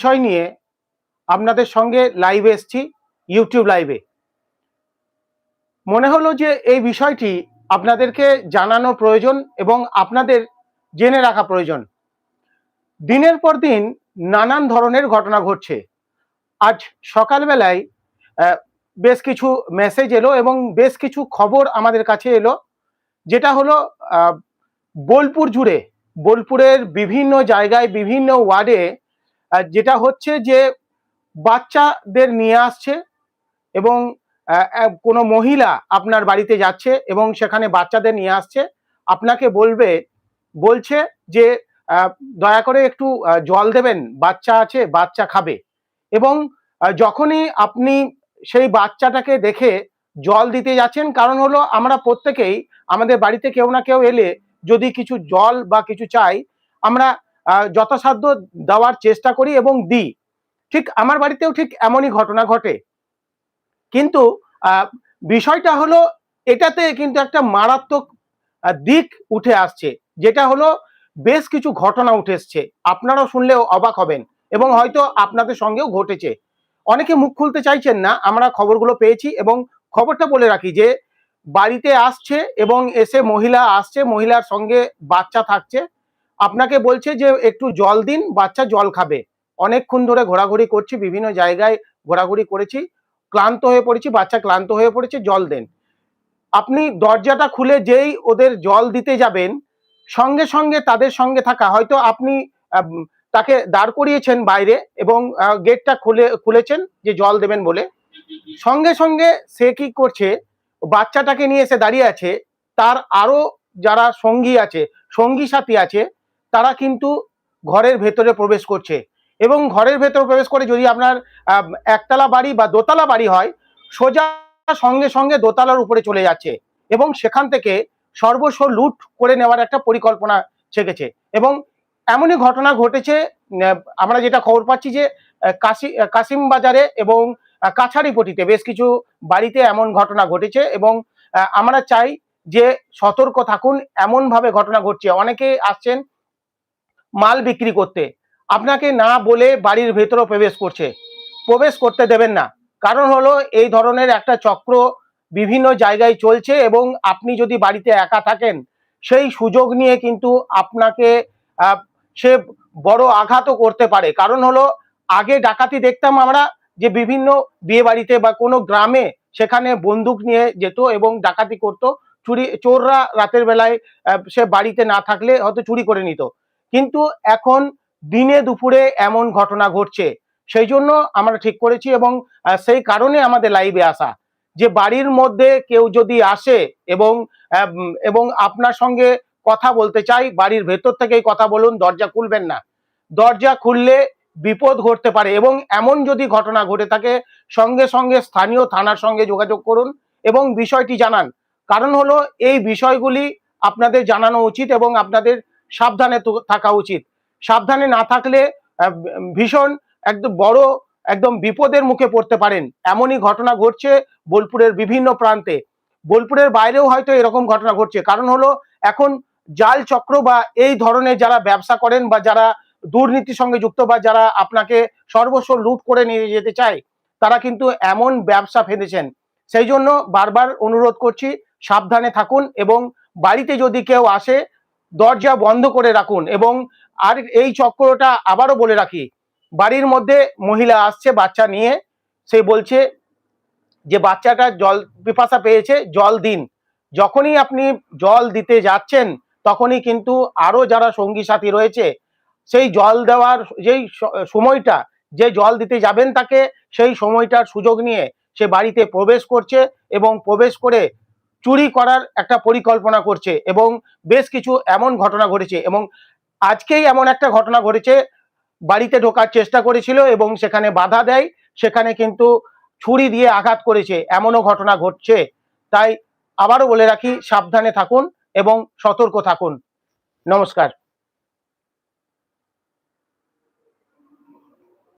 বিষয় নিয়ে আপনাদের সঙ্গে লাইভে এসছি ইউটিউব লাইভে মনে হলো যে এই বিষয়টি আপনাদেরকে জানানো প্রয়োজন এবং আপনাদের জেনে রাখা প্রয়োজন। দিনের পর দিন নানান ধরনের ঘটনা ঘটছে। আজ সকালবেলায় বেশ কিছু মেসেজ এলো এবং বেশ কিছু খবর আমাদের কাছে এলো, যেটা হলো বোলপুর জুড়ে, বোলপুরের বিভিন্ন জায়গায়, বিভিন্ন ওয়ার্ডে যেটা হচ্ছে যে বাচ্চাদের নিয়ে আসছে এবং কোনো মহিলা আপনার বাড়িতে যাচ্ছে এবং সেখানে বাচ্চাদের নিয়ে আসছে, আপনাকে বলবে, বলছে যে দয়া করে একটু জল দেবেন, বাচ্চা আছে, বাচ্চা খাবে। এবং যখনই আপনি সেই বাচ্চাটাকে দেখে জল দিতে যাচ্ছেন, কারণ হলো আমরা প্রত্যেকেই আমাদের বাড়িতে কেউ না কেউ এলে যদি কিছু জল বা কিছু চাই, আমরা যথাসাধ্য দেওয়ার চেষ্টা করি এবং দিই। ঠিক আমার বাড়িতেও ঠিক এমনই ঘটনা ঘটে। কিন্তু বিষয়টা হলো এটাতে কিন্তু একটা মারাত্মক দিক উঠে আসছে। যেটা হলো বেশ কিছু ঘটনা উঠে এসছে। আপনারাও শুনলেও অবাক হবেন এবং হয়তো আপনাদের সঙ্গেও ঘটেছে। অনেকে মুখ খুলতে চাইছেন না, আমরা খবরগুলো পেয়েছি এবং খবরটা বলে রাখি যে, বাড়িতে আসছে এবং এসে মহিলা আসছে, মহিলার সঙ্গে বাচ্চা থাকছে। আপনাকে বলছে যে একটু জল দিন, বাচ্চা জল খাবে। অনেকক্ষণ ধরে ঘোরাঘুরি করছি, বিভিন্ন জায়গায় ঘোরাঘুরি করেছি, ক্লান্ত হয়ে পড়েছি, বাচ্চা ক্লান্ত হয়ে পড়েছে, জল দেন। আপনি দরজাটা খুলে যেই ওদের জল দিতে যাবেন, সঙ্গে সঙ্গে তাদের সঙ্গে থাকা, হয়তো আপনি তাকে দাঁড় করিয়েছেন বাইরে এবং গেটটা খুলে, খুলেছেন যে জল দেবেন বলে। সঙ্গে সঙ্গে সে কি করছে, বাচ্চাটাকে নিয়ে এসে দাঁড়িয়ে আছে, তার আরও যারা সঙ্গী আছে, সঙ্গী সাথী আছে তারা কিন্তু ঘরের ভেতরে প্রবেশ করছে। এবং ঘরের ভেতরে প্রবেশ করে যদি আপনার একতলা বাড়ি বা দোতলা বাড়ি হয় সোজা সঙ্গে সঙ্গে দোতলার উপরে চলে যাচ্ছে এবং সেখান থেকে সর্বস্ব লুট করে নেওয়ার একটা পরিকল্পনা ছেকেছে এবং এমনই ঘটনা ঘটেছে আমরা যেটা খবর পাচ্ছি যে কাশি কাশিম বাজারে এবং আহ, কাছারিপটিতে বেশ কিছু বাড়িতে এমন ঘটনা ঘটেছে এবং আমরা চাই যে সতর্ক থাকুন এমন ভাবে ঘটনা ঘটছে। অনেকে আসছেন মাল বিক্রি করতে। আপনাকে না বলে বাড়ির ভেতরে প্রবেশ করছে। প্রবেশ করতে দেবেন না। কারণ হলো এই ধরনের একটা চক্র বিভিন্ন জায়গায় চলছে এবং আপনি যদি বাড়িতে একা থাকেন, সেই সুযোগ নিয়ে কিন্তু আপনাকে সে বড় আঘাতও করতে পারে। কারণ হলো আগে ডাকাতি দেখতাম আমরা যে বিভিন্ন বিয়ে বাড়িতে বা কোনো গ্রামে সেখানে বন্দুক নিয়ে যেত এবং ডাকাতি করত। চুরি, চোররা রাতের বেলায় সে বাড়িতে না থাকলে হয়তো চুরি করে নিত। কিন্তু এখন দিনে দুপুরে এমন ঘটনা ঘটছে। সেই জন্য আমরা ঠিক করেছি এবং সেই কারণে আমাদের লাইভে আসা। যে বাড়ির মধ্যে কেউ যদি আসে এবং এবং আপনার সঙ্গে কথা বলতে চাই, বাড়ির ভেতর থেকেই কথা বলুন, দরজা খুলবেন না। দরজা খুললে বিপদ ঘটতে পারে এবং এমন যদি ঘটনা ঘটে থাকে, সঙ্গে সঙ্গে স্থানীয় থানার সঙ্গে যোগাযোগ করুন এবং বিষয়টি জানান। কারণ হলো, এই বিষয়গুলি আপনাদের জানানো উচিত এবং আপনাদের সাবধানে থাকা উচিত। সাবধানে না থাকলে ভীষণ একদম বড়, একদম বিপদের মুখে পড়তে পারেন। এমনই ঘটনা ঘটছে বোলপুরের বিভিন্ন প্রান্তে। বোলপুরের বাইরেও হয়তো এরকম ঘটনা ঘটছে। কারণ হলো, এখন জাল চক্র বা এই ধরনের যারা ব্যবসা করেন বা যারা দুর্নীতির সঙ্গে যুক্ত বা যারা আপনাকে সর্বস্ব লুট করে নিয়ে যেতে চায়, তারা কিন্তু এমন ব্যবসা ফেলেছেন সেই জন্য বারবার অনুরোধ করছি, সাবধানে থাকুন এবং বাড়িতে যদি কেউ আসে দরজা বন্ধ করে রাখুন এবং আর এই চক্রটা আবারও বলে রাখি, বাড়ির মধ্যে মহিলা আসছে, বাচ্চা নিয়ে, সে বলছে যে বাচ্চাটা জল, পিপাসা পেয়েছে, জল দিন। যখনই আপনি জল দিতে যাচ্ছেন, তখনই কিন্তু আরও যারা সঙ্গী সাথী রয়েছে, সেই জল দেওয়ার যেই সময়টা, যে জল দিতে যাবেন তাকে, সেই সময়টার সুযোগ নিয়ে সে বাড়িতে প্রবেশ করছে এবং প্রবেশ করে চুরি করার একটা পরিকল্পনা করছে এবং বেশ কিছু এমন ঘটনা ঘটেছে এবং আজকেই এমন একটা ঘটনা ঘটেছে, বাড়িতে ঢোকার চেষ্টা করেছিল এবং সেখানে বাধা দেয়, সেখানে কিন্তু ছুরি দিয়ে আঘাত করেছে, এমনও ঘটনা ঘটছে। তাই আবারও বলে রাখি, সাবধানে থাকুন এবং সতর্ক থাকুন। নমস্কার।